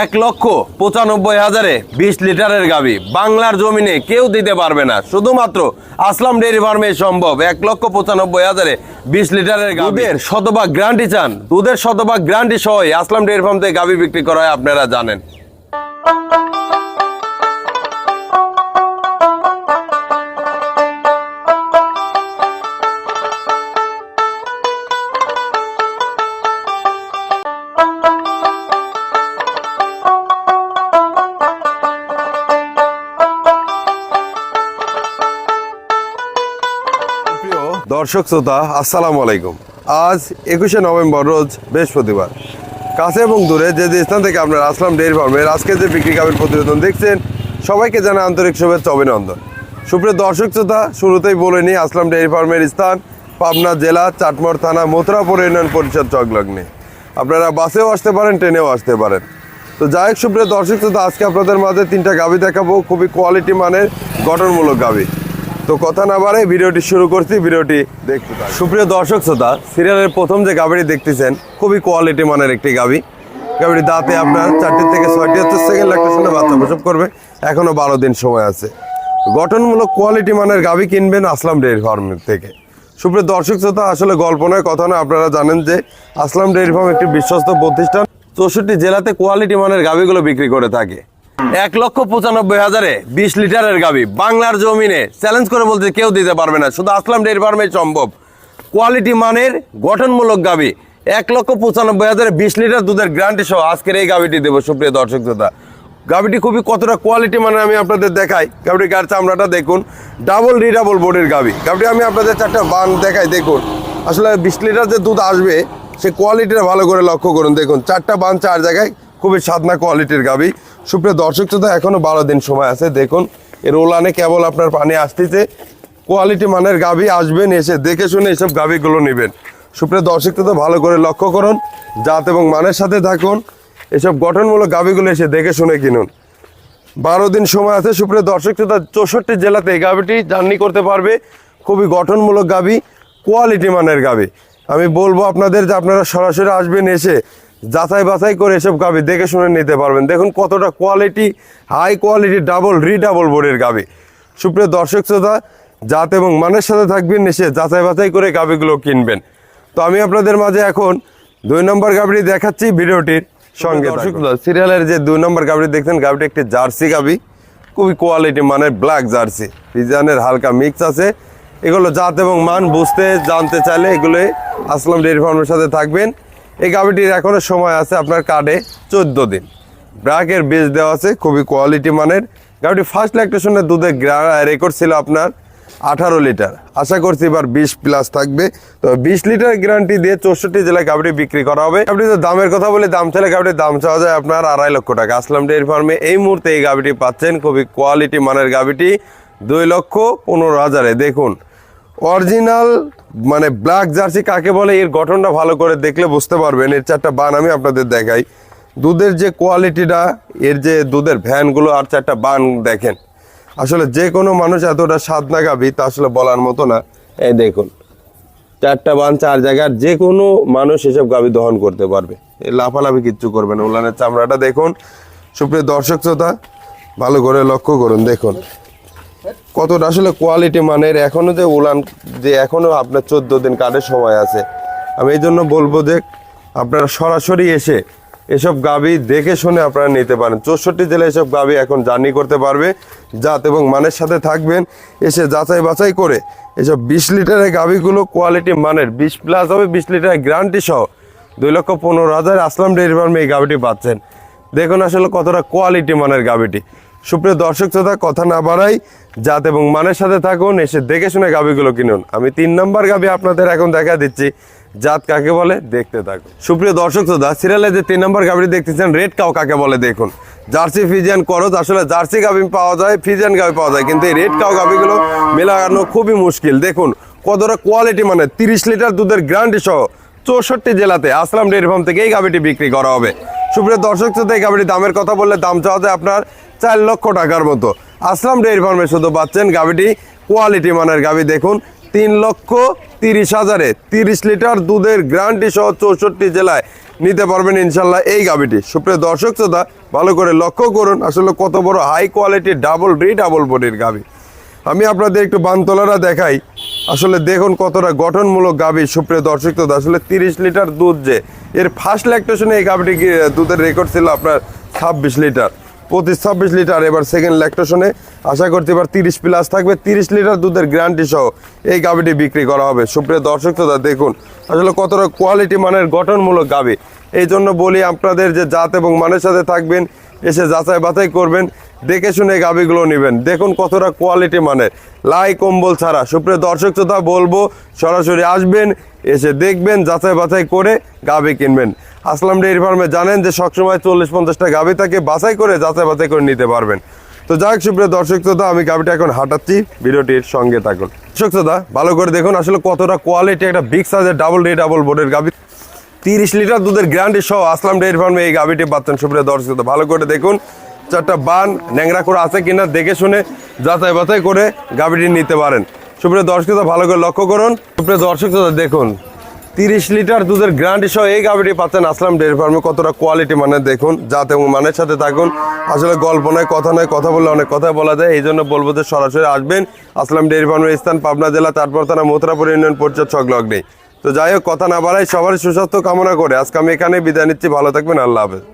এক লক্ষ পঁচানব্বই হাজারে বিশ লিটারের গাবি। বাংলার জমিনে কেউ দিতে পারবে না। শুধুমাত্র আসলাম ডেয়ারি ফার্মে সম্ভব। এক লক্ষ পঁচানব্বই হাজারে বিশ লিটারের গাবির শতভাগ গ্রান্টি চান। দুধের শতভাগ গ্রান্টি সহ আসলাম ডেয়ারি ফার্ম থেকে গাবি বিক্রি করা হয় আপনারা জানেন। দর্শক শ্রোতা, আসসালামু আলাইকুম। আজ একুশে নভেম্বর, রোজ বৃহস্পতিবার। কাছে এবং দূরে যে যে স্থান থেকে আপনারা আসলাম ডেয়ারি ফার্মের আজকে যে বিক্রি কাপের প্রতিবেদন দেখছেন, সবাইকে জানা আন্তরিক শুভেচ্ছা অভিনন্দন। সুপ্রিয় দর্শক শ্রোতা, শুরুতেই বলে নিই, আসলাম ডেয়ারি ফার্মের স্থান, পাবনা জেলা চাটমোড় থানা, মথুরাপুর ইউনিয়ন পরিষদ চকলগ্নে। আপনারা বাসেও আসতে পারেন, ট্রেনেও আসতে পারেন। তো যাই হোক, সুপ্রিয় দর্শক শ্রোতা, আজকে আপনাদের মাঝে তিনটা গাভি দেখাবো। খুবই কোয়ালিটি মানের, গঠনমূলক গাভি। তো কথা না বাড়ে ভিডিওটি শুরু করছি, ভিডিওটি দেখতে। সুপ্রিয় দর্শক শ্রোতা, সিরিয়ালের প্রথম যে গাভিটি দেখতেছেন, খুবই কোয়ালিটি মানের একটি গাভি গাভিটি দাঁতে আপনার চারটি থেকে ছয়টি হচ্ছে সেকেন্ড ল্যাকটেশনে বাচ্চা প্রসব করবে, এখনও বারো দিন সময় আছে। গঠনমূলক কোয়ালিটি মানের গাভি কিনবেন আসলাম ডেয়ারি ফার্ম থেকে। সুপ্রিয় দর্শক শ্রোতা, আসলে গল্প নয়, কথা নয়, আপনারা জানেন যে আসলাম ডেয়ারি ফার্ম একটি বিশ্বস্ত প্রতিষ্ঠান, চৌষট্টি জেলাতে কোয়ালিটি মানের গাভিগুলো বিক্রি করে থাকে। এক লক্ষ পঁচানব্বই হাজারে বিশ লিটারের গাবি। বাংলার জমিনে চ্যালেঞ্জ করে বলতে কেউ দিতে পারবে না। শুধু আসলাম ডেয়ারি ফার্মে সম্ভব। কোয়ালিটি মানের, গঠনমূলক গাবি। এক লক্ষ পঁচানব্বই হাজারে বিশ লিটার দুধের গ্যারান্টি সহ আজকের এই গাবিটি দেবো। সুপ্রিয় দর্শক শ্রোতা, গাবিটি খুবই কতটা কোয়ালিটি মানে আমি আপনাদের দেখাই। গাবিটির গায়ের চামড়াটা দেখুন ডাবল রিডাবল বোর্ডের গাবি। গাবিটি আমি আপনাদের চারটা বান দেখাই, দেখুন। আসলে বিশ লিটার যে দুধ আসবে, সে কোয়ালিটিটা ভালো করে লক্ষ্য করুন। দেখুন, চারটা বান চার জায়গায় খুবই সাদনা কোয়ালিটির গাবি। সুপ্রিয় দর্শক শ্রোতা, এখনও বারো দিন সময় আছে। দেখুন এর ওলানে কেবল আপনার পানি আসতেছে। কোয়ালিটি মানের গাবি আসবেন, এসে দেখে শুনে এসব গাবিগুলো নেবেন। সুপ্রিয় দর্শক শ্রোতা, ভালো করে লক্ষ্য করুন, জাত এবং মানের সাথে থাকুন। এসব গঠনমূলক গাবিগুলো এসে দেখে শুনে কিনুন। বারো দিন সময় আছে। সুপ্রিয় দর্শক শ্রোতা, চৌষট্টি জেলাতে এই গাবিটি জার্নি করতে পারবে। খুবই গঠনমূলক গাবি কোয়ালিটি মানের গাবি। আমি বলব আপনাদের যে আপনারা সরাসরি আসবেন, এসে যাচাই বাছাই করে এসব গাবি দেখে শুনে নিতে পারবেন। দেখুন কতটা quality high quality double readable বোর্ডের গাবি। সুপ্রিয় দর্শক শ্রোতা জাত এবং মানের সাথে থাকবেন এসে যাচাই বাছাই করে গাবিগুলো কিনবেন। তো আমি আপনাদের মাঝে এখন দুই নম্বর গাবিটি দেখাচ্ছি ভিডিওটির সঙ্গে দর্শক সিরিয়ালের যে দুই নম্বর গাবিটি দেখছেন গাবিটি একটি জার্সি গাবি। খুবই কোয়ালিটি মানের ব্ল্যাক জার্সি। পিজানের হালকা মিক্স আছে। এগুলো জাত এবং মান বুঝতে জানতে চাইলে এগুলো আসলাম ডেয়ারি ফার্মের সাথে থাকবেন। এই গাবিটির এখনও সময় আছে আপনার কার্ডে চোদ্দ দিন। ব্র্যাকের বীজ দেওয়া আছে, খুবই কোয়ালিটি মানের। গাবিটি ফার্স্ট ল্যাকটেশনের দুধের রেকর্ড ছিল আপনার আঠারো লিটার। আশা করছি এবার বিশ প্লাস থাকবে। তো বিশ লিটার গ্যারান্টি দিয়ে চৌষট্টি জেলায় গাবিটি বিক্রি করা হবে। আপনি তো দামের কথা বলে, দাম চাইলে গাবিটির দাম চাওয়া যায় আপনার আড়াই লক্ষ টাকা। আসলাম ডেয়ারি ফার্মে এই মুহূর্তে এই গাবিটি পাচ্ছেন, খুবই কোয়ালিটি মানের গাবিটি দুই লক্ষ পনেরো হাজারে। দেখুন অরিজিনাল মানে ব্ল্যাক জার্সি কাকে বলে, এর গঠনটা ভালো করে দেখলে বুঝতে পারবেন। এর চারটা বান আমি আপনাদের দেখাই। দুধের যে কোয়ালিটিটা এর যে দুধের ভ্যানগুলো আর চারটা বান দেখেন। আসলে যে কোনো মানুষ এতটা স্বাদ না গাবি তা আসলে বলার মতো না। এই দেখুন, চারটা বান চার জায়গার যে কোনো মানুষ এসব গাবি দহন করতে পারবে। এই লাফালাফি কিচ্ছু করবে না। উলানের চামড়াটা দেখুন। সুপ্রিয় দর্শক শ্রোতা, ভালো করে লক্ষ্য করুন, দেখুন। কতটা আসলে কোয়ালিটি মানের? এখনও যে উলান, যে এখনও আপনার চোদ্দ দিন কাঠের সময় আছে। আমি এই জন্য বলব যে আপনারা সরাসরি এসে এসব গাবি দেখে শুনে আপনারা নিতে পারেন। চৌষট্টি জেলায় এসব গাবি এখন জার্নি করতে পারবে। জাত এবং মানের সাথে থাকবেন। এসে যাচাই বাছাই করে এসব বিশ লিটারের গাবিগুলো কোয়ালিটি মানের, বিশ প্লাস হবে বিশ লিটারের গ্যারান্টি সহ দুই লক্ষ পনেরো হাজার আসলাম ডেয়ারি ফার্মে এই গাবিটি পাচ্ছেন। দেখুন আসলে কতটা কোয়ালিটি মানের গাবিটি। সুপ্রিয় দর্শক শ্রোতা, কথা না বাড়াই জাত এবং মানের সাথে থাকুন, এসে দেখে শুনে গাবিগুলো কিনুন। আমি তিন নম্বর গাবি আপনাদের এখন দেখা দিচ্ছি। জাত কাকে বলে? দেখতে থাকুন। সুপ্রিয় দর্শক শ্রোতা সিরিয়ালে যে তিন নম্বর গাবিটি দেখতেছেন রেড কাউ কাকে বলে দেখুন। জার্সি, ফিজিয়ান করজ আসলে জার্সি গাবি পাওয়া যায়, ফিজিয়ান গাবি পাওয়া যায়, কিন্তু এই রেড কাউ গাবিগুলো মেলানো খুবই মুশকিল। দেখুন, কতটা কোয়ালিটি মানে তিরিশ লিটার দুধের গ্যারান্টি সহ চৌষট্টি জেলাতে আসলাম ডেয়ারি ফার্ম থেকে এই গাবিটি বিক্রি করা হবে। সুপ্রিয় দর্শক শ্রোতা, এই গাবিটির দামের কথা বললে দাম চাওয়া যায় আপনার চার লক্ষ টাকার মতো। আসলাম ডেয়ারি ফার্মে, শুধু পাচ্ছেন গাবিটি কোয়ালিটি মানের গাবি দেখুন, তিন লক্ষ তিরিশ হাজারে তিরিশ লিটার দুধের গ্যারান্টি সহ চৌষট্টি জেলায় নিতে পারবেন ইনশাল্লাহ এই গাবিটি সুপ্রিয় দর্শক শ্রোতা, ভালো করে লক্ষ্য করুন, আসলে কত বড় হাই কোয়ালিটির ডাবল রি ডাবল বডির গাবি আমি আপনাদের একটু বানতলারা দেখাই। আসলে দেখুন কতটা গঠনমূলক গাভী সুপ্রিয় দর্শক, তো আসলে তিরিশ লিটার দুধ যে, এর ফার্স্ট ল্যাকটেশনে এই গাবিটি দুধের রেকর্ড ছিল আপনার ছাব্বিশ লিটার। পঁচিশ ছাব্বিশ লিটার। এবার সেকেন্ড ল্যাকটেশনে আশা করতে এবার তিরিশ প্লাস থাকবে। তিরিশ লিটার দুধের গ্যারান্টি সহ এই গাবিটি বিক্রি করা হবে। সুপ্রিয় দর্শক শ্রোতা, দেখুন, আসলে কতটা কোয়ালিটি মানের গঠনমূলক গাবি এই জন্য বলি আপনাদের যে জাত এবং মানের সাথে থাকবেন, এসে যাচাই বাছাই করবেন, দেখে শুনে গাবিগুলো নেবেন। দেখুন কতটা কোয়ালিটি মানের। লাই, কম্বল ছাড়া। সুপ্রিয় দর্শক শ্রোতা, বলব, সরাসরি আসবেন এসে দেখবেন, যাচাই বাছাই করে গাবি কিনবেন। আসলাম ডেয়ারি ফার্মে, জানেন যে সবসময় চল্লিশ পঞ্চাশটা গাবি থাকে, বাছাই করে, যাচাই বাছাই করে নিতে পারবেন। তো যাই হোক, সুপ্রিয় দর্শক শ্রোতা, আমি গাবিটা এখন হাঁটাচ্ছি, ভিডিওটির সঙ্গে থাকুন। দর্শক শ্রোতা, ভালো করে দেখুন আসলে কতটা কোয়ালিটি একটা বিগ সাইজের ডাবল ডে ডাবল বোর্ডের গাবি। তিরিশ লিটার দুধের গ্যারান্টি সহ আসলাম ডেয়ারি ফার্মে এই গাবিটি পাচ্ছেন, সুপ্রিয় দর্শক শ্রোতা। ভালো করে দেখুন। চারটা বান, ন্যাংরা করে আছে কিনা, দেখে শুনে যাচাই বাছাই করে গাবিটি নিতে পারেন। সুপ্রিয় দর্শক ভালো করে লক্ষ্য করুন। সুপ্রিয় দর্শক দেখুন, তিরিশ লিটার দুধের গ্যারান্টি সহ এই গাবিটি পাচ্ছেন আসলাম ডেয়ারি ফার্মে। কতটা কোয়ালিটি মানে দেখুন এবং মানের সাথে থাকুন। আসলে গল্প নয়, কথা নয়, কথা বললে অনেক কথা বলা যায়। এই জন্য বলব যে সরাসরি আসবেন আসলাম ডেয়ারি ফার্মের স্থান, পাবনা জেলা, তারপর থানা মথুরাপুর ইউনিয়ন পরিষদ সংলগ্নেই তো যাই হোক, কথা না বাড়াই সবার সুস্বাস্থ্য কামনা করে আজকে আমি এখানে বিদায় নিচ্ছি। ভালো থাকবেন, আল্লাহ হাফেজ।